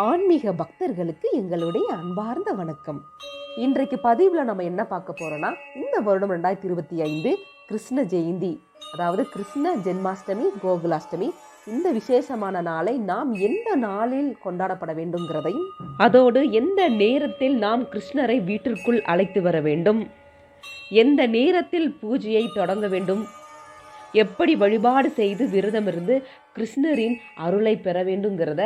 ஆன்மீக பக்தர்களுக்கு எங்களுடைய அன்பார்ந்த வணக்கம். இன்றைக்கு பதிவில் நம்ம என்ன பார்க்க போறோம்னா இந்த வருடம் ரெண்டாயிரத்தி இருபத்தி ஐந்து கிருஷ்ண ஜெயந்தி அதாவது கிருஷ்ண ஜென்மாஷ்டமி கோகுலாஷ்டமி இந்த விசேஷமான நாளை நாம் எந்த நாளில் கொண்டாடப்பட வேண்டும்ங்கிறதையும் அதோடு எந்த நேரத்தில் நாம் கிருஷ்ணரை வீட்டிற்குள் அழைத்து வர வேண்டும் எந்த நேரத்தில் பூஜையை தொடங்க வேண்டும் எப்படி வழிபாடு செய்து விரதம் இருந்து கிருஷ்ணரின் அருளை பெற வேண்டுங்கிறத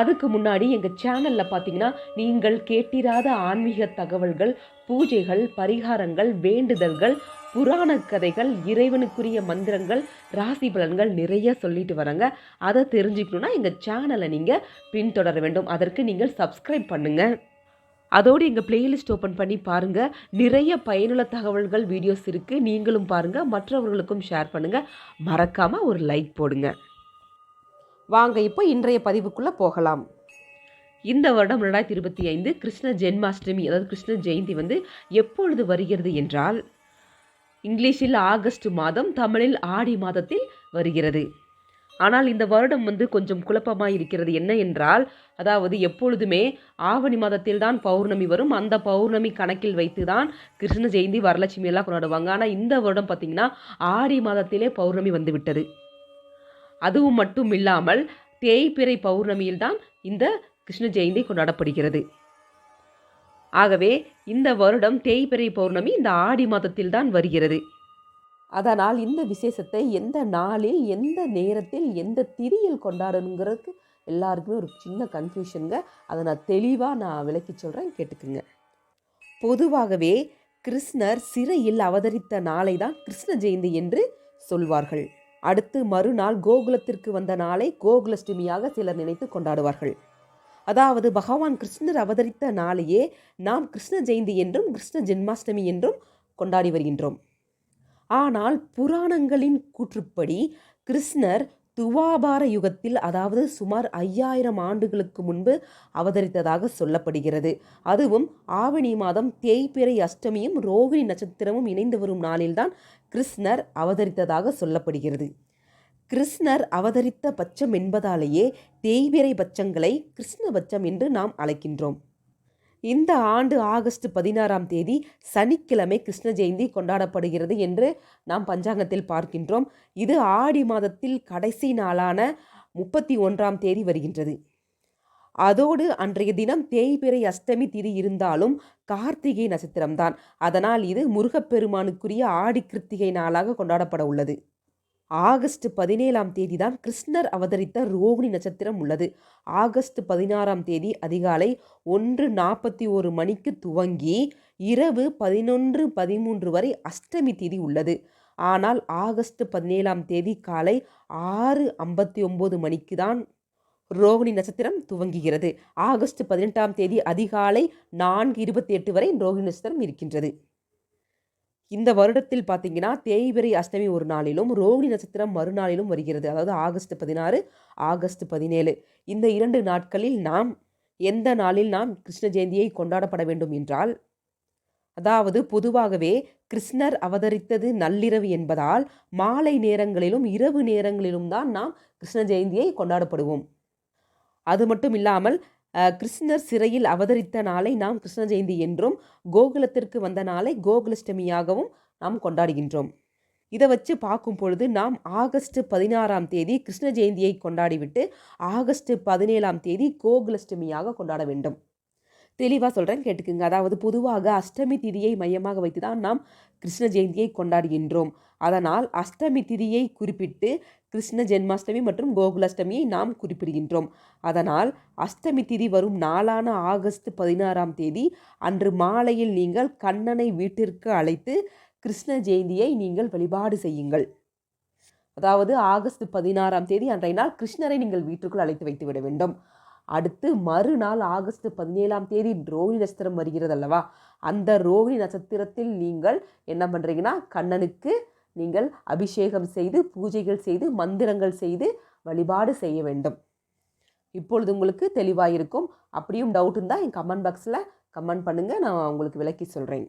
அதுக்கு முன்னாடி எங்கள் சேனலில் பார்த்தீங்கன்னா நீங்கள் கேட்டிராத ஆன்மீக தகவல்கள் பூஜைகள் பரிகாரங்கள் வேண்டுதல்கள் புராண கதைகள் இறைவனுக்குரிய மந்திரங்கள் ராசி பலன்கள் நிறைய சொல்லிட்டு வராங்க அதை தெரிஞ்சுக்கணுன்னா எங்கள் சேனலை நீங்கள் பின்தொடர வேண்டும். அதற்கு நீங்கள் சப்ஸ்கிரைப் பண்ணுங்கள் அதோடு எங்கள் பிளேலிஸ்ட் ஓப்பன் பண்ணி பாருங்கள் நிறைய பயனுள்ள தகவல்கள் வீடியோஸ் இருக்குது நீங்களும் பாருங்கள் மற்றவர்களுக்கும் ஷேர் பண்ணுங்கள் மறக்காமல் ஒரு லைக் போடுங்கள் வாங்க இப்போ இன்றைய பதிவுக்குள்ளே போகலாம். இந்த வருடம் ரெண்டாயிரத்தி இருபத்தி ஐந்து கிருஷ்ண ஜென்மாஷ்டமி அதாவது கிருஷ்ண ஜெயந்தி வந்து எப்பொழுது வருகிறது என்றால் இங்கிலீஷில் ஆகஸ்ட் மாதம் தமிழில் ஆடி மாதத்தில் வருகிறது. ஆனால் இந்த வருடம் வந்து கொஞ்சம் குழப்பமாக இருக்கிறது. என்ன என்றால் அதாவது எப்பொழுதுமே ஆவணி மாதத்தில் தான் பௌர்ணமி வரும். அந்த பௌர்ணமி கணக்கில் வைத்து தான் கிருஷ்ண ஜெயந்தி வரலட்சுமி எல்லாம் கொண்டாடுவாங்க. ஆனால் இந்த வருடம் பார்த்திங்கன்னா ஆடி மாதத்திலே பௌர்ணமி வந்துவிட்டது அதுவும் மட்டும் இல்லாமல் தேய்பிறை பௌர்ணமியில்தான் இந்த கிருஷ்ண ஜெயந்தி கொண்டாடப்படுகிறது. ஆகவே இந்த வருடம் தேய்பிறை பௌர்ணமி இந்த ஆடி மாதத்தில் தான் வருகிறது. அதனால் இந்த விசேஷத்தை எந்த நாளில் எந்த நேரத்தில் எந்த திதியில் கொண்டாடணுங்கிறதுக்கு எல்லாருக்குமே ஒரு சின்ன கன்ஃபியூஷனுங்க அதை நான் தெளிவாக நான் விளக்கி சொல்கிறேன் கேட்டுக்குங்க. பொதுவாகவே கிருஷ்ணர் சிறையில் அவதரித்த நாளை தான் கிருஷ்ண ஜெயந்தி என்று சொல்வார்கள். அடுத்து மறுநாள் கோகுலத்திற்கு வந்த நாளை கோகுலஷ்டமியாக சிலர் நினைத்து கொண்டாடுவார்கள். அதாவது பகவான் கிருஷ்ணர் அவதரித்த நாளையே நாம் கிருஷ்ண ஜெயந்தி என்றும் கிருஷ்ண ஜென்மாஷ்டமி என்றும் கொண்டாடி வருகின்றோம். ஆனால் புராணங்களின் கூற்றுப்படி கிருஷ்ணர் துவாபார யுகத்தில் அதாவது சுமார் ஐயாயிரம் ஆண்டுகளுக்கு முன்பு அவதரித்ததாக சொல்லப்படுகிறது. அதுவும் ஆவணி மாதம் தேய்பிறை அஷ்டமியும் ரோகிணி நட்சத்திரமும் இணைந்து வரும் நாளில்தான் கிருஷ்ணர் அவதரித்ததாக சொல்லப்படுகிறது. கிருஷ்ணர் அவதரித்த பட்சம் என்பதாலேயே தேய்பிறை பட்சங்களை கிருஷ்ண பட்சம் என்று நாம் அழைக்கின்றோம். இந்த ஆண்டு ஆகஸ்ட் பதினாறாம் தேதி சனிக்கிழமை கிருஷ்ண ஜெயந்தி கொண்டாடப்படுகிறது என்று நாம் பஞ்சாங்கத்தில் பார்க்கின்றோம். இது ஆடி மாதத்தில் கடைசி நாளான முப்பத்தி ஒன்றாம் தேதி வருகின்றது. அதோடு அன்றைய தினம் தேய்பிறை அஷ்டமி திதி இருந்தாலும் கார்த்திகை நட்சத்திரம்தான். அதனால் இது முருகப்பெருமானுக்குரிய ஆடி கிருத்திகை நாளாக கொண்டாடப்பட உள்ளது. ஆகஸ்ட் பதினேழாம் தேதி தான் கிருஷ்ணர் அவதரித்த ரோகிணி நட்சத்திரம் உள்ளது. ஆகஸ்ட் பதினாறாம் தேதி அதிகாலை ஒன்று நாற்பத்தி ஒரு மணிக்கு துவங்கி இரவு பதினொன்று பதிமூன்று வரை அஷ்டமி தேதி உள்ளது. ஆனால் ஆகஸ்ட் பதினேழாம் தேதி காலை ஆறு ஐம்பத்தி ஒம்பது மணிக்கு தான் ரோகிணி நட்சத்திரம் துவங்குகிறது. ஆகஸ்ட் பதினெட்டாம் தேதி அதிகாலை நான்கு இருபத்தி எட்டு வரை ரோகிணி நட்சத்திரம் இருக்கின்றது. இந்த வருடத்தில் பார்த்தீங்கன்னா தேய்பிறை அஷ்டமி ஒரு நாளிலும் ரோகிணி நட்சத்திரம் மறுநாளிலும் வருகிறது. அதாவது ஆகஸ்ட் பதினாறு ஆகஸ்ட் பதினேழு. இந்த இரண்டு நாட்களில் நாம் எந்த நாளில் நாம் கிருஷ்ண ஜெயந்தியை கொண்டாடப்பட வேண்டும் என்றால் அதாவது பொதுவாகவே கிருஷ்ணர் அவதரித்தது நள்ளிரவு என்பதால் மாலை நேரங்களிலும் இரவு நேரங்களிலும் தான் நாம் கிருஷ்ண ஜெயந்தியை கொண்டாடப்படுவோம். அது மட்டும் இல்லாமல் கிருஷ்ணர் சிறையில் அவதரித்த நாளை நாம் கிருஷ்ண ஜெயந்தி என்றும் கோகுலத்திற்கு வந்த நாளை கோகுலஷ்டமியாகவும் நாம் கொண்டாடுகின்றோம். இதை வச்சு பார்க்கும் பொழுது நாம் ஆகஸ்ட் பதினாறாம் தேதி கிருஷ்ண ஜெயந்தியை கொண்டாடிவிட்டு ஆகஸ்ட் பதினேழாம் தேதி கோகுலஷ்டமியாக கொண்டாட வேண்டும். தெளிவாக சொல்கிறேன் கேட்டுக்குங்க. அதாவது பொதுவாக அஷ்டமி திதியை மையமாக வைத்து தான் நாம் கிருஷ்ண ஜெயந்தியை கொண்டாடுகின்றோம். அதனால் அஷ்டமி திதியை குறிப்பிட்டு கிருஷ்ண ஜென்மாஷ்டமி மற்றும் கோகுலாஷ்டமியை நாம் குறிப்பிடுகின்றோம். அதனால் அஷ்டமி திதி வரும் நாளான ஆகஸ்ட் பதினாறாம் தேதி அன்று மாலையில் நீங்கள் கண்ணனை வீட்டிற்கு அழைத்து கிருஷ்ண ஜெயந்தியை நீங்கள் வழிபாடு செய்யுங்கள். அதாவது ஆகஸ்ட் பதினாறாம் தேதி அன்றைய நாள் கிருஷ்ணரை நீங்கள் வீட்டுக்குள் அழைத்து வைத்து விட வேண்டும். அடுத்து மறுநாள் ஆகஸ்ட் பதினேழாம் தேதி ரோஹிணி நட்சத்திரம் வருகிறது அல்லவா அந்த ரோஹிணி நட்சத்திரத்தில் நீங்கள் என்ன பண்ணுறீங்கன்னா கண்ணனுக்கு நீங்கள் அபிஷேகம் செய்து பூஜைகள் செய்து மந்திரங்கள் செய்து வழிபாடு செய்ய வேண்டும். இப்பொழுது உங்களுக்கு தெளிவாக இருக்கும் அப்படியும் டவுட் இருந்தால் என் கமெண்ட் பாக்ஸில் கமெண்ட் பண்ணுங்கள் நான் உங்களுக்கு விளக்கி சொல்கிறேன்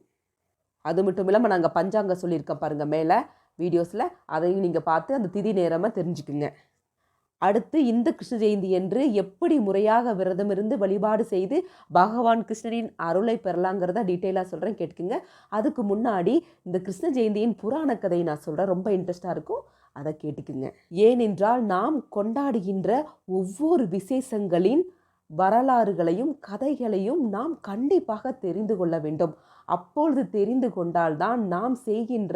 அது மட்டும் இல்லாமல் நாங்கள் பஞ்சாங்க சொல்லியிருக்கோம் பாருங்கள் மேலே வீடியோஸில் அதையும் நீங்கள் பார்த்து அந்த திதி நேரமாக தெரிஞ்சுக்குங்க. அடுத்து இந்த கிருஷ்ண ஜெயந்தி என்று எப்படி முறையாக விரதம் இருந்து வழிபாடு செய்து பகவான் கிருஷ்ணரின் அருளை பெறலாங்கிறத டீட்டெயிலாக சொல்கிறேன் கேட்டுக்குங்க. அதுக்கு முன்னாடி இந்த கிருஷ்ண ஜெயந்தியின் புராண கதையை நான் சொல்கிறேன் ரொம்ப இன்ட்ரெஸ்டாக இருக்கும். அதை கேட்டுக்குங்க. ஏனென்றால் நாம் கொண்டாடுகின்ற ஒவ்வொரு விசேஷங்களின் வரலாறுகளையும் கதைகளையும் நாம் கண்டிப்பாக தெரிந்து கொள்ள வேண்டும். அப்பொழுது தெரிந்து கொண்டால்தான் நாம் செய்கின்ற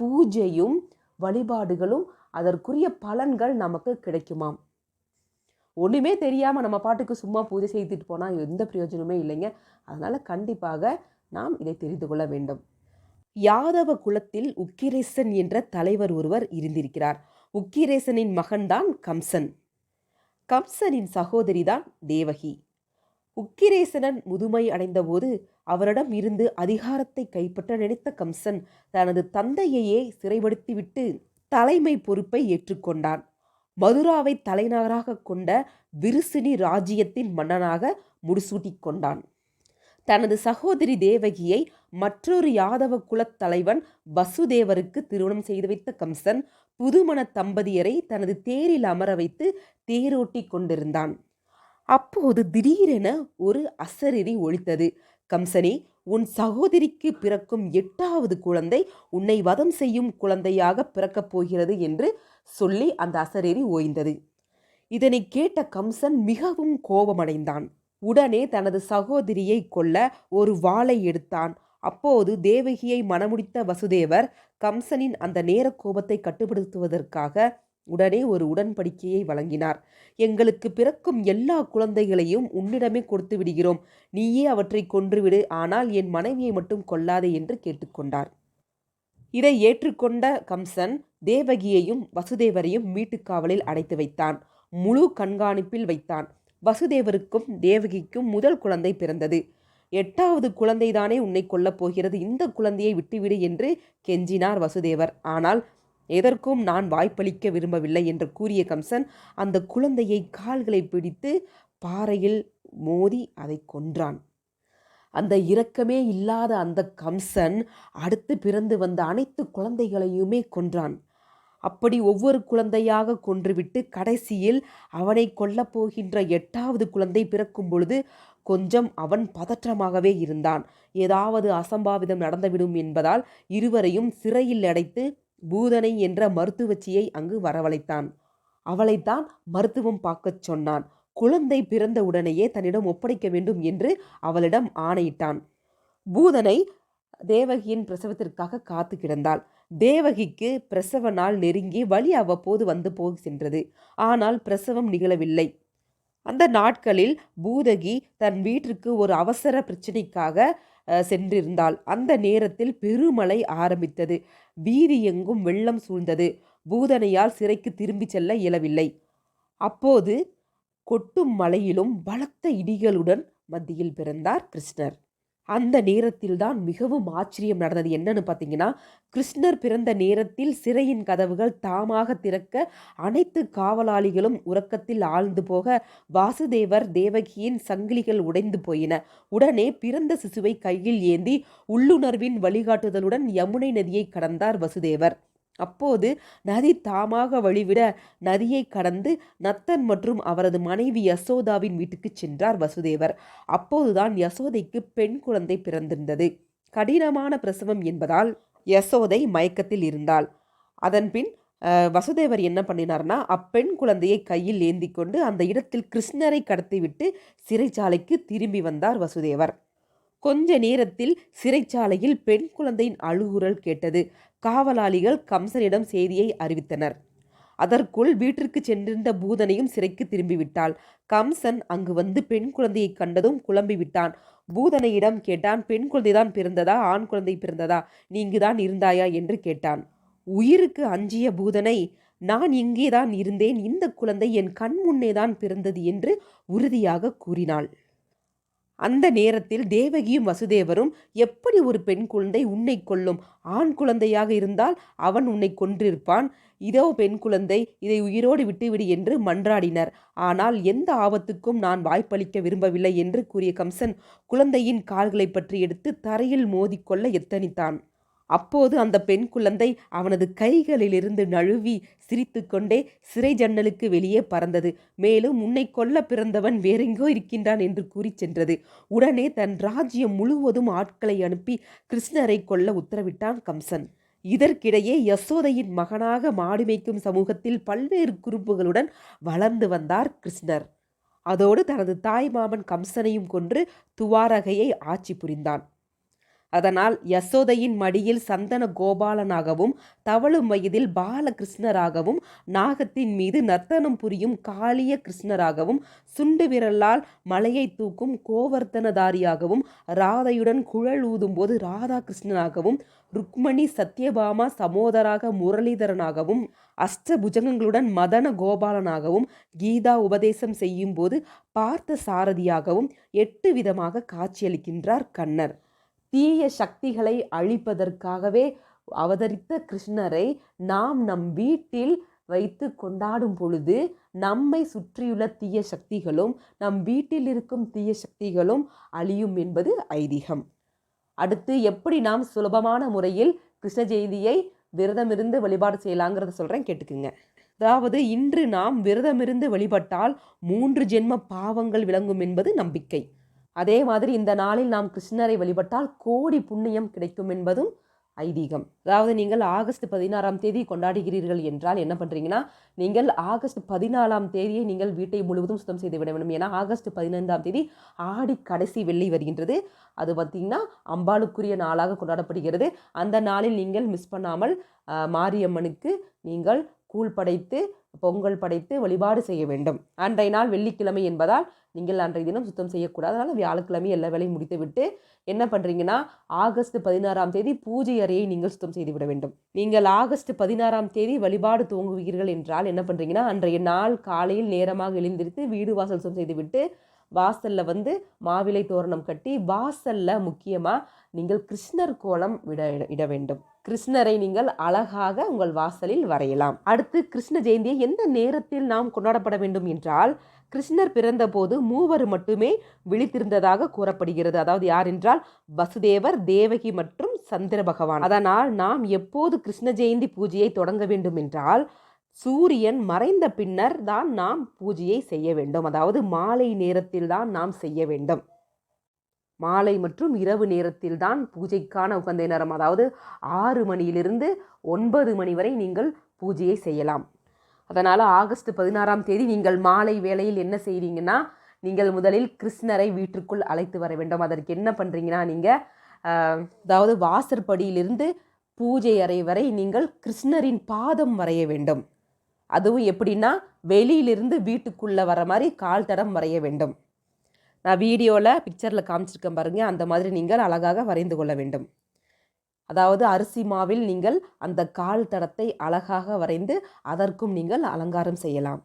பூஜையும் வழிபாடுகளும் அதற்குரிய பலன்கள் நமக்கு கிடைக்குமாம். ஒன்றுமே தெரியாமல் நம்ம பாட்டுக்கு சும்மா பூஜை செய்துட்டு போனால் எந்த பிரயோஜனமே இல்லைங்க. அதனால் கண்டிப்பாக நாம் இதை தெரிந்து கொள்ள வேண்டும். யாதவ குலத்தில் உக்கிரேசன் என்ற தலைவர் ஒருவர் இருந்திருக்கிறார். உக்கிரேசனின் மகன்தான் கம்சன். கம்சனின் சகோதரிதான் தேவகி. உக்கிரேசனன் முதுமை அடைந்தபோது அவரிடம் இருந்து அதிகாரத்தை கைப்பற்ற நினைத்த கம்சன் தனது தந்தையையே சிறைப்படுத்திவிட்டு தலைமை பொறுப்பை ஏற்றுக்கொண்டான். மதுராவை தலைநகராக கொண்ட விருசினி ராஜ்யத்தின் மன்னனாக முடிசூட்டிக் கொண்டான். தனது சகோதரி தேவகியை மற்றொரு யாதவ குலத் தலைவன் வசுதேவருக்கு திருமணம் செய்து வைத்த கம்சன் புதுமண தம்பதியரை தனது தேரில் அமர வைத்து தேரோட்டி கொண்டிருந்தான். அப்போது திடீரென ஒரு அசரிரி ஒழித்தது. கம்சனே உன் சகோதரிக்கு பிறக்கும் எட்டாவது குழந்தை உன்னை வதம் செய்யும் குழந்தையாக பிறக்கப் போகிறது என்று சொல்லி அந்த அசரேரி ஓய்ந்தது. இதனை கேட்ட கம்சன் மிகவும் கோபமடைந்தான். உடனே தனது சகோதரியை கொல்ல ஒரு வாளை எடுத்தான். அப்போது தேவகியை மணமுடித்த வசுதேவர் கம்சனின் அந்த நேர கோபத்தை கட்டுப்படுத்துவதற்காக உடனே ஒரு உடன்படிக்கையை வழங்கினார். எங்களுக்கு பிறக்கும் எல்லா குழந்தைகளையும் உன்னிடமே கொடுத்து விடுகிறோம். நீயே அவற்றை கொன்றுவிடு. ஆனால் என் மனைவியை மட்டும் கொல்லாதே என்று கேட்டுக்கொண்டார் இதை ஏற்றுக்கொண்ட கம்சன் தேவகியையும் வசுதேவரையும் வீட்டுக்காவலில் அடைத்து வைத்தான். முழு கண்காணிப்பில் வைத்தான். வசுதேவருக்கும் தேவகிக்கும் முதல் குழந்தை பிறந்தது. எட்டாவது குழந்தைதானே உன்னை கொல்லப் போகிறது. இந்த குழந்தையை விட்டுவிடு என்று கெஞ்சினார் வசுதேவர். ஆனால் எதற்கும் நான் வாய்ப்பளிக்க விரும்பவில்லை என்று கூறிய கம்சன் அந்த குழந்தையை கால்களை பிடித்து பாறையில் மோதி அதை கொன்றான். அந்த இரக்கமே இல்லாத அந்த கம்சன் அடுத்து பிறந்து வந்த அனைத்து குழந்தைகளையுமே கொன்றான். அப்படி ஒவ்வொரு குழந்தையாக கொன்றுவிட்டு கடைசியில் அவனை கொல்லப் போகின்ற எட்டாவது குழந்தை பிறக்கும் பொழுது கொஞ்சம் அவன் பதற்றமாகவே இருந்தான். ஏதாவது அசம்பாவிதம் நடந்துவிடும் என்பதால் இருவரையும் சிறையில் அடைத்து பூதனை என்ற மருத்துவச்சியை அங்கு வரவழைத்தான். அவளைத்தான் மருத்துவம் பார்க்கச் சொன்னான். குழந்தை பிறந்த உடனேயே தன்னிடம் ஒப்படைக்க வேண்டும் என்று அவளிடம் ஆணையிட்டான். பூதனை தேவகியின் பிரசவத்திற்காக காத்து கிடந்தாள். தேவகிக்கு பிரசவ நாள் நெருங்கி வழி அவ்வப்போது வந்து போக சென்றது. ஆனால் பிரசவம் நிகழவில்லை. அந்த நாட்களில் பூதகி தன் வீட்டிற்கு ஒரு அவசர பிரச்சனைக்காக சென்றிருந்தாள். அந்த நேரத்தில் பெருமழை ஆரம்பித்தது. வீதி எங்கும் வெள்ளம் சூழ்ந்தது. பூதனையால் சிறைக்கு திரும்பிச் செல்ல இயலவில்லை. அப்போது கொட்டும் மலையிலும் பலத்த இடிகளுடன் மத்தியில் பிறந்தார் கிருஷ்ணர். அந்த நேரத்தில் தான் மிகவும் ஆச்சரியம் நடந்தது. என்னன்னு பார்த்தீங்கன்னா கிருஷ்ணர் பிறந்த நேரத்தில் சிறையின் கதவுகள் தாமாக திறக்க அனைத்து காவலாளிகளும் உறக்கத்தில் ஆழ்ந்து போக வாசுதேவர் தேவகியின் சங்கிலிகள் உடைந்து போயின. உடனே பிறந்த சிசுவை கையில் ஏந்தி உள்ளுணர்வின் வழிகாட்டுதலுடன் யமுனை நதியை கடந்தார் வசுதேவர். அப்போது நதி தாமாக வழிவிட நதியை கடந்து நத்தன் மற்றும் அவரது மனைவி யசோதாவின் வீட்டுக்கு சென்றார் வசுதேவர். அப்போதுதான் யசோதைக்கு பெண் குழந்தை பிறந்திருந்தது. கடினமான பிரசவம் என்பதால் யசோதை மயக்கத்தில் இருந்தாள். அதன்பின் வசுதேவர் என்ன பண்ணினார்னா அப்பெண் குழந்தையை கையில் ஏந்தி கொண்டு அந்த இடத்தில் கிருஷ்ணரை கடத்திவிட்டு சிறைச்சாலைக்கு திரும்பி வந்தார் வசுதேவர். கொஞ்ச நேரத்தில் சிறைச்சாலையில் பெண் குழந்தையின் அழுகுரல் கேட்டது. காவலாளிகள் கம்சனிடம் செய்தியை அறிவித்தனர். அதற்குள் வீட்டிற்கு சென்றிருந்த பூதனையும் சிறைக்கு திரும்பிவிட்டாள். கம்சன் அங்கு வந்து பெண் குழந்தையை கண்டதும் குழம்பி விட்டான் பூதனையிடம் கேட்டான் பெண் குழந்தைதான் பிறந்ததா? ஆண் குழந்தை பிறந்ததா? நீங்குதான் இருந்தாயா? என்று கேட்டான். உயிருக்கு அஞ்சிய பூதனை நான் இங்கேதான் இருந்தேன். இந்த குழந்தை என் கண் முன்னேதான் பிறந்தது என்று உறுதியாக கூறினாள். அந்த நேரத்தில் தேவகியும் வசுதேவரும் எப்படி ஒரு பெண் குழந்தை உன்னை கொல்லும்? ஆண் குழந்தையாக இருந்தால் அவன் உன்னை கொன்றிருப்பான். இதோ பெண் குழந்தை இதை உயிரோடு விட்டுவிடு என்று மன்றாடினர். ஆனால் எந்த ஆபத்துக்கும் நான் வாய்ப்பளிக்க விரும்பவில்லை என்று கூறிய கம்சன் குழந்தையின் கால்களை பற்றி எடுத்து தரையில் மோதிக்கொள்ள எத்தனித்தான். அப்போது அந்த பெண் குழந்தை அவனது கைகளிலிருந்து நழுவி சிரித்துக்கொண்டே சிறை ஜன்னலுக்கு வெளியே பறந்தது. மேலும் உன்னை கொல்ல பிறந்தவன் வேறெங்கோ இருக்கின்றான் என்று கூறி சென்றது. உடனே தன் ராஜ்யம் முழுவதும் ஆட்களை அனுப்பி கிருஷ்ணரை கொல்ல உத்தரவிட்டான் கம்சன். இதற்கிடையே யசோதையின் மகனாக மாடுமைக்கும் சமூகத்தில் பல்வேறு குறும்புகளுடன் வளர்ந்து வந்தார் கிருஷ்ணர். அதோடு தனது தாய் மாமன் கம்சனையும் கொன்று துவாரகையை ஆட்சி புரிந்தான். அதனால் யசோதையின் மடியில் சந்தன கோபாலனாகவும் தவழும் வயதில் பாலகிருஷ்ணராகவும் நாகத்தின் மீது நர்த்தனம் புரியும் காளிய கிருஷ்ணராகவும் சுண்டு விரலால் மலையை தூக்கும் கோவர்த்தனதாரியாகவும் ராதையுடன் குழல் ஊதும்போது ராதாகிருஷ்ணனாகவும் ருக்மணி சத்யபாமா சமோதராக முரளிதரனாகவும் அஷ்டபுஜகங்களுடன் மதன கோபாலனாகவும் கீதா உபதேசம் செய்யும்போது பார்த்த சாரதியாகவும் எட்டு விதமாக காட்சியளிக்கின்றார் கண்ணர். தீய சக்திகளை அழிப்பதற்காகவே அவதரித்த கிருஷ்ணரை நாம் நம் வீட்டில் வைத்து கொண்டாடும் பொழுது நம்மை சுற்றியுள்ள தீய சக்திகளும் நம் வீட்டில் இருக்கும் தீய சக்திகளும் அழியும் என்பது ஐதீகம். அடுத்து எப்படி நாம் சுலபமான முறையில் கிருஷ்ண ஜெயந்தியை விரதமிருந்து வழிபாடு செய்யலாங்கிறத சொல்கிறேன் கேட்டுக்குங்க. அதாவது இன்று நாம் விரதமிருந்து வழிபட்டால் மூன்று ஜென்ம பாவங்கள் விளங்கும் என்பது நம்பிக்கை. அதே மாதிரி இந்த நாளில் நாம் கிருஷ்ணரை வழிபட்டால் கோடி புண்ணியம் கிடைக்கும் என்பதும் ஐதீகம். அதாவது நீங்கள் ஆகஸ்ட் பதினாறாம் தேதி கொண்டாடுகிறீர்கள் என்றால் என்ன பண்ணுறீங்கன்னா நீங்கள் ஆகஸ்ட் பதினாலாம் தேதியை நீங்கள் வீட்டை முழுவதும் சுத்தம் செய்து விட வேண்டும். ஏன்னா ஆகஸ்ட் பதினைந்தாம் தேதி ஆடி கடைசி வெள்ளி வருகின்றது. அது பார்த்திங்கன்னா அம்பாளுக்குரிய நாளாக கொண்டாடப்படுகிறது. அந்த நாளில் நீங்கள் மிஸ் பண்ணாமல் மாரியம்மனுக்கு நீங்கள் கூழ் படைத்து பொங்கல் படைத்து வழிபாடு செய்ய வேண்டும். அன்றைய நாள் வெள்ளிக்கிழமை என்பதால் நீங்கள் அன்றைய தினம் சுத்தம் செய்யக்கூடாது. அதனால் வியாழக்கிழமை எல்லா வேலையும் முடித்துவிட்டு என்ன பண்ணுறீங்கன்னா ஆகஸ்ட் பதினாறாம் தேதி பூஜை அறையை நீங்கள் சுத்தம் செய்து விட வேண்டும். நீங்கள் ஆகஸ்ட் பதினாறாம் தேதி வழிபாடு துவங்குவீர்கள் என்றால் என்ன பண்ணுறீங்கன்னா அன்றைய நாள் காலையில் நேரமாக எழுந்திருத்து வீடு வாசல் சுத்தம் செய்துவிட்டு வாசலில் வந்து மாவிலை தோரணம் கட்டி வாசலில் முக்கியமாக நீங்கள் கிருஷ்ணர் கோலம் விட இட வேண்டும். கிருஷ்ணரை நீங்கள் அழகாக உங்கள் வாசலில் வரையலாம். அடுத்து கிருஷ்ண ஜெயந்தியை எந்த நேரத்தில் நாம் கொண்டாடப்பட வேண்டும் என்றால் கிருஷ்ணர் பிறந்தபோது மூவர் மட்டுமே விழித்திருந்ததாக கூறப்படுகிறது. அதாவது யார் என்றால் வசுதேவர் தேவகி மற்றும் சந்திர பகவான். அதனால் நாம் எப்போது கிருஷ்ண ஜெயந்தி பூஜையை தொடங்க வேண்டும் என்றால் சூரியன் மறைந்த பின்னர் தான் நாம் பூஜையை செய்ய வேண்டும். அதாவது மாலை நேரத்தில் தான் நாம் செய்ய வேண்டும். மாலை மற்றும் இரவு நேரத்தில் தான் பூஜைக்கான உகந்த நேரம் அதாவது ஆறு மணியிலிருந்து ஒன்பது மணி வரை நீங்கள் பூஜையை செய்யலாம். அதனால் ஆகஸ்ட் பதினாறாம் தேதி நீங்கள் மாலை வேளையில் என்ன செய்கிறீங்கன்னா நீங்கள் முதலில் கிருஷ்ணரை வீட்டிற்குள் அழைத்து வர வேண்டும். அதற்கு என்ன பண்ணுறீங்கன்னா நீங்கள் அதாவது வாசற்படியிலிருந்து பூஜை அறை வரை நீங்கள் கிருஷ்ணரின் பாதம் வரைய வேண்டும். அதுவும் எப்படின்னா வெளியிலிருந்து வீட்டுக்குள்ளே வர மாதிரி கால் தடம் வரைய வேண்டும். நான் வீடியோவில் பிக்சரில் காமிச்சிருக்கேன் பாருங்கள் அந்த மாதிரி நீங்கள் அழகாக வரைந்து கொள்ள வேண்டும். அதாவது அரிசி மாவில் நீங்கள் அந்த கால் தடத்தை அழகாக வரைந்து அதற்கும் நீங்கள் அலங்காரம் செய்யலாம்.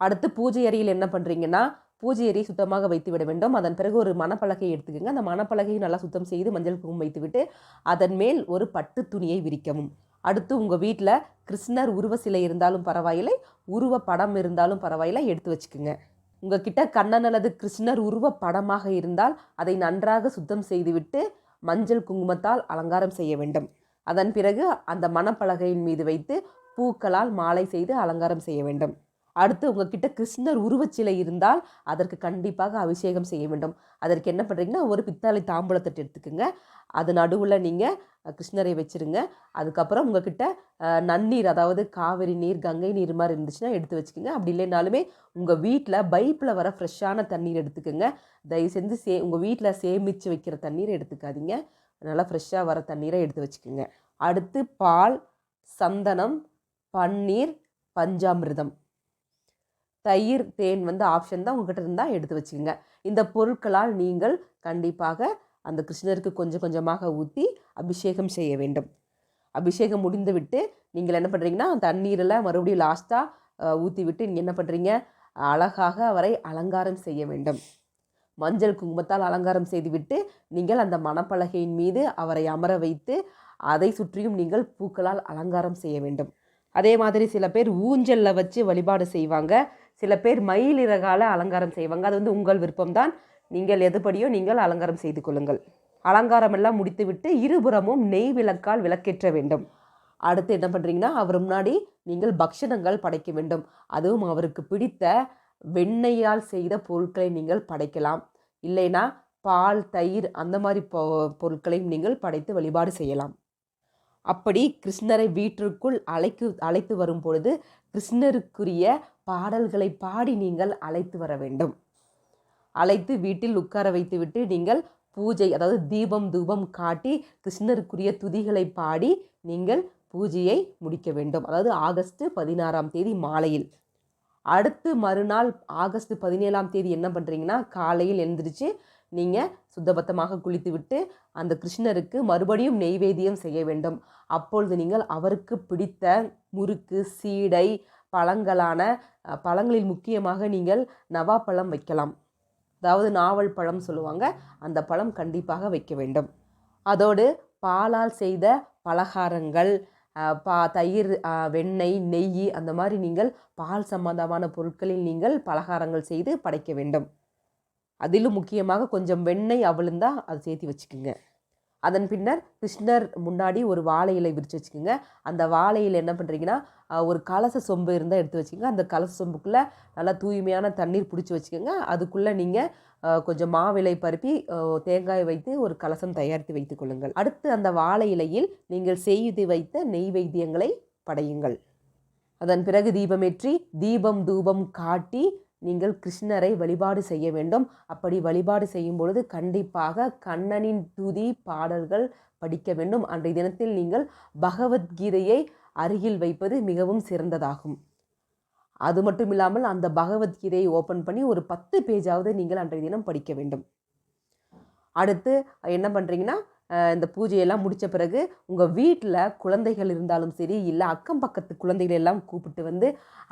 அடுத்து பூஜை அறையில் என்ன பண்ணுறீங்கன்னா பூஜை அறையை சுத்தமாக வைத்து விட வேண்டும். அதன் பிறகு ஒரு மணப்பலகையை எடுத்துக்கோங்க. அந்த மணப்பலகையை நல்லா சுத்தம் செய்து மஞ்சள் குங்குமம் வைத்துவிட்டு அதன் மேல் ஒரு பட்டு துணியை விரிக்கவும். அடுத்து உங்கள் வீட்டில் கிருஷ்ணர் உருவ சிலை இருந்தாலும் பரவாயில்லை உருவ படம் இருந்தாலும் பரவாயில்லை எடுத்து வச்சுக்கோங்க. உங்ககிட்ட கண்ணன் அல்லது கிருஷ்ணர் உருவ படமாக இருந்தால் அதை நன்றாக சுத்தம் செய்துவிட்டு மஞ்சள் குங்குமத்தால் அலங்காரம் செய்ய வேண்டும். அதன் பிறகு அந்த மணப்பலகையின் மீது வைத்து பூக்களால் மாலை செய்து அலங்காரம் செய்ய வேண்டும். அடுத்து உங்ககிட்ட கிருஷ்ணர் உருவச்சிலை இருந்தால் அதற்கு கண்டிப்பாக அபிஷேகம் செய்ய வேண்டும். அதற்கு என்ன பண்ணுறீங்கன்னா ஒரு பித்தளை தாம்பூலத்தட்டு எடுத்துக்கோங்க. அது நடுவில் நீங்கள் கிருஷ்ணரை வச்சுருங்க. அதுக்கப்புறம் உங்ககிட்ட நன்னீர் அதாவது காவிரி நீர் கங்கை நீர் மாதிரி இருந்துச்சுன்னா எடுத்து வச்சுக்கோங்க. அப்படி இல்லைனாலுமே உங்கள் வீட்டில் பைப்பில் வர ஃப்ரெஷ்ஷான தண்ணீர் எடுத்துக்கோங்க. தயவு செஞ்சு சே உங்கள் வீட்டில் சேமித்து வைக்கிற தண்ணீரை எடுத்துக்காதீங்க. நல்லா ஃப்ரெஷ்ஷாக வர தண்ணீரை எடுத்து வச்சுக்கோங்க. அடுத்து பால் சந்தனம் பன்னீர் பஞ்சாமிர்தம். தயிர் தேன் வந்து ஆப்ஷன் தான் உங்ககிட்ட இருந்தால் எடுத்து வச்சுக்கோங்க. இந்த பொருட்களால் நீங்கள் கண்டிப்பாக அந்த கிருஷ்ணருக்கு கொஞ்சம் கொஞ்சமாக ஊற்றி அபிஷேகம் செய்ய வேண்டும். அபிஷேகம் முடிந்துவிட்டு நீங்கள் என்ன பண்ணுறீங்கன்னா தண்ணீரில் மறுபடியும் லாஸ்ட்டாக ஊற்றி விட்டு நீங்கள் என்ன பண்ணுறீங்க அழகாக அவரை அலங்காரம் செய்ய வேண்டும். மஞ்சள் குங்குமத்தால் அலங்காரம் செய்துவிட்டு நீங்கள் அந்த மணப்பலகையின் மீது அவரை அமர வைத்து அதை சுற்றியும் நீங்கள் பூக்களால் அலங்காரம் செய்ய வேண்டும். அதே மாதிரி சில பேர் ஊஞ்சலில் வச்சு வழிபாடு செய்வாங்க. சில பேர் மயில் இறகால அலங்காரம் செய்வாங்க. அது வந்து உங்கள் விருப்பம்தான். நீங்கள் எதுபடியோ நீங்கள் அலங்காரம் செய்து கொள்ளுங்கள். அலங்காரம் எல்லாம் முடித்துவிட்டு இருபுறமும் நெய் விளக்கால் விளக்கேற்ற வேண்டும். அடுத்து என்ன பண்ணுறீங்கன்னா அவர் முன்னாடி நீங்கள் பக்ஷணங்கள் படைக்க வேண்டும். அதுவும் அவருக்கு பிடித்த வெண்ணெயால் செய்த பொருட்களை நீங்கள் படைக்கலாம். இல்லைனா பால் தயிர் அந்த மாதிரி பொ பொருட்களையும் நீங்கள் படைத்து வழிபாடு செய்யலாம். அப்படி கிருஷ்ணரை வீட்டிற்குள் அழைக்கு அழைத்து வரும் பொழுது கிருஷ்ணருக்குரிய பாடல்களை பாடி நீங்கள் அழைத்து வர வேண்டும். அழைத்து வீட்டில் உட்கார வைத்துவிட்டு நீங்கள் பூஜை அதாவது தீபம் தூபம் காட்டி கிருஷ்ணருக்குரிய துதிகளை பாடி நீங்கள் பூஜையை முடிக்க வேண்டும். அதாவது ஆகஸ்ட் பதினாறாம் தேதி மாலையில். அடுத்து மறுநாள் ஆகஸ்ட் பதினேழாம் தேதி என்ன பண்ணுறீங்கன்னா காலையில் எழுந்திரிச்சு நீங்கள் சுத்தபத்தமாக குளித்துவிட்டு அந்த கிருஷ்ணருக்கு மறுபடியும் நெய்வேத்தியம் செய்ய வேண்டும். அப்பொழுது நீங்கள் அவருக்கு பிடித்த முறுக்கு சீடை பழங்களான பழங்களில் முக்கியமாக நீங்கள் நவாப்பழம் வைக்கலாம். அதாவது நாவல் பழம் சொல்லுவாங்க. அந்த பழம் கண்டிப்பாக வைக்க வேண்டும். அதோடு பாலால் செய்த பலகாரங்கள் பா தயிர் வெண்ணெய் நெய் அந்த மாதிரி நீங்கள் பால் சம்பந்தமான பொருட்களில் நீங்கள் பலகாரங்கள் செய்து படைக்க வேண்டும். அதிலும் முக்கியமாக கொஞ்சம் வெண்ணெய் அவளுந்தா அது சேர்த்து வச்சுக்குங்க. அதன் பின்னர் கிருஷ்ணர் முன்னாடி ஒரு வாழை இலை விரித்து வச்சுக்கோங்க. அந்த வாழை இலை என்ன பண்ணுறீங்கன்னா ஒரு கலச சொம்பு இருந்தால் எடுத்து வச்சுக்கோங்க. அந்த கலச சொம்புக்குள்ளே நல்லா தூய்மையான தண்ணீர் பிடிச்சி வச்சுக்கோங்க. அதுக்குள்ளே நீங்கள் கொஞ்சம் மாவிலை பருப்பி தேங்காய் வைத்து ஒரு கலசம் தயாரித்து வைத்துக் கொள்ளுங்கள். அடுத்து அந்த வாழை இலையில் நீங்கள் செய்து வைத்த நெய்வேத்தியங்களை படையுங்கள். அதன் பிறகு தீபமேற்றி தீபம் தூபம் காட்டி நீங்கள் கிருஷ்ணரை வழிபாடு செய்ய வேண்டும். அப்படி வழிபாடு செய்யும் பொழுது கண்டிப்பாக கண்ணனின் துதி பாடல்கள் படிக்க வேண்டும். அன்றைய தினத்தில் நீங்கள் பகவத்கீதையை அருகில் வைப்பது மிகவும் சிறந்ததாகும். அது மட்டும் இல்லாமல் அந்த பகவத்கீதையை ஓப்பன் பண்ணி ஒரு பத்து பேஜாவது நீங்கள் அன்றைய தினம் படிக்க வேண்டும். அடுத்து என்ன பண்ணுறீங்கன்னா இந்த பூஜையெல்லாம் முடித்த பிறகு உங்கள் வீட்டில் குழந்தைகள் இருந்தாலும் சரி இல்லை அக்கம் பக்கத்து குழந்தைகள் எல்லாம் கூப்பிட்டு வந்து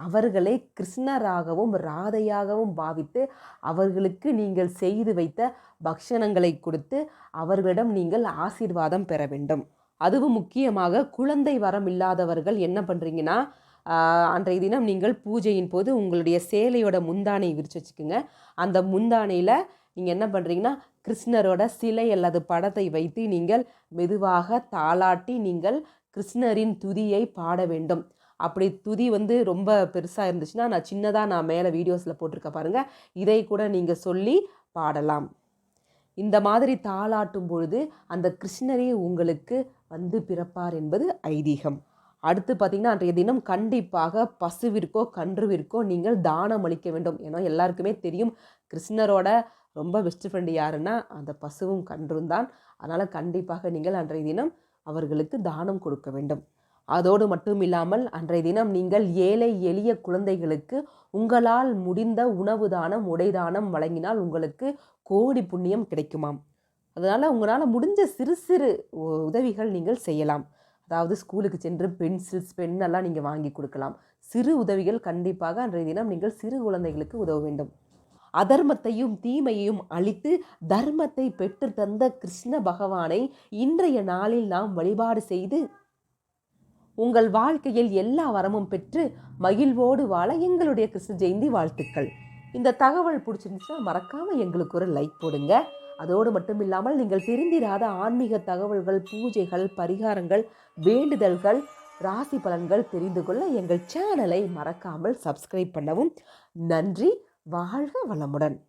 அவர்களை கிருஷ்ணராகவும் ராதையாகவும் பாவித்து அவர்களுக்கு நீங்கள் செய்து வைத்த பக்ஷணங்களை கொடுத்து அவர்களிடம் நீங்கள் ஆசீர்வாதம் பெற வேண்டும். அதுவும் முக்கியமாக குழந்தை வரம் இல்லாதவர்கள் என்ன பண்ணுறீங்கன்னா அன்றைய தினம் நீங்கள் பூஜையின் போது உங்களுடைய சேலையோட முந்தானை விரிச்சு வச்சுக்கோங்க. அந்த முந்தானையில் நீங்கள் என்ன பண்ணுறீங்கன்னா கிருஷ்ணரோட சிலை அல்லது படத்தை வைத்து நீங்கள் மெதுவாக தாளாட்டி நீங்கள் கிருஷ்ணரின் துதியை பாட வேண்டும். அப்படி துதி வந்து ரொம்ப பெருசாக இருந்துச்சுன்னா நான் சின்னதாக நான் மேலே வீடியோஸில் போட்டிருக்க பாருங்கள் இதை கூட நீங்கள் சொல்லி பாடலாம். இந்த மாதிரி தாளாட்டும் பொழுது அந்த கிருஷ்ணரே உங்களுக்கு வந்து பிறப்பார் என்பது ஐதீகம். அடுத்து பார்த்தீங்கன்னா அன்றைய தினம் கண்டிப்பாக பசுவிற்கோ கன்றுவிற்கோ நீங்கள் தானம் அளிக்க வேண்டும். ஏன்னா எல்லாருக்குமே தெரியும் கிருஷ்ணரோட ரொம்ப பெஸ்ட் ஃப்ரெண்டு யாருன்னா அந்த பசுவும் கன்றும் தான். அதனால் கண்டிப்பாக நீங்கள் அன்றைய தினம் அவர்களுக்கு தானம் கொடுக்க வேண்டும். அதோடு மட்டும் இல்லாமல் அன்றைய தினம் நீங்கள் ஏழை எளிய குழந்தைகளுக்கு உங்களால் முடிந்த உணவு தானம் உடை தானம் வழங்கினால் உங்களுக்கு கோடி புண்ணியம் கிடைக்குமாம். அதனால் உங்களால் முடிஞ்ச சிறு சிறு உ- உதவிகள் நீங்கள் செய்யலாம். அதாவது ஸ்கூலுக்கு சென்று பென்சில்ஸ் எல்லாம் நீங்கள் வாங்கி கொடுக்கலாம். சிறு உதவிகள் கண்டிப்பாக அன்றைய தினம் நீங்கள் சிறு குழந்தைகளுக்கு உதவ வேண்டும். அதர்மத்தையும் தீமையையும் அழித்து தர்மத்தை பெற்று தந்த கிருஷ்ண பகவானை இன்றைய நாளில் நாம் வழிபாடு செய்து உங்கள் வாழ்க்கையில் எல்லா வரமும் பெற்று மகிழ்வோடு வாழ எங்களுடைய கிருஷ்ண ஜெயந்தி வாழ்த்துக்கள். இந்த தகவல் பிடிச்சிருந்துச்சுன்னா மறக்காமல் எங்களுக்கு ஒரு லைக் போடுங்க. அதோடு மட்டும் இல்லாமல் நீங்கள் தெரிந்திராத ஆன்மீக தகவல்கள் பூஜைகள் பரிகாரங்கள் வேண்டுதல்கள் ராசி பலன்கள் தெரிந்து கொள்ள எங்கள் சேனலை மறக்காமல் சப்ஸ்கிரைப் பண்ணவும். நன்றி. வாழ்க வளமுடன்.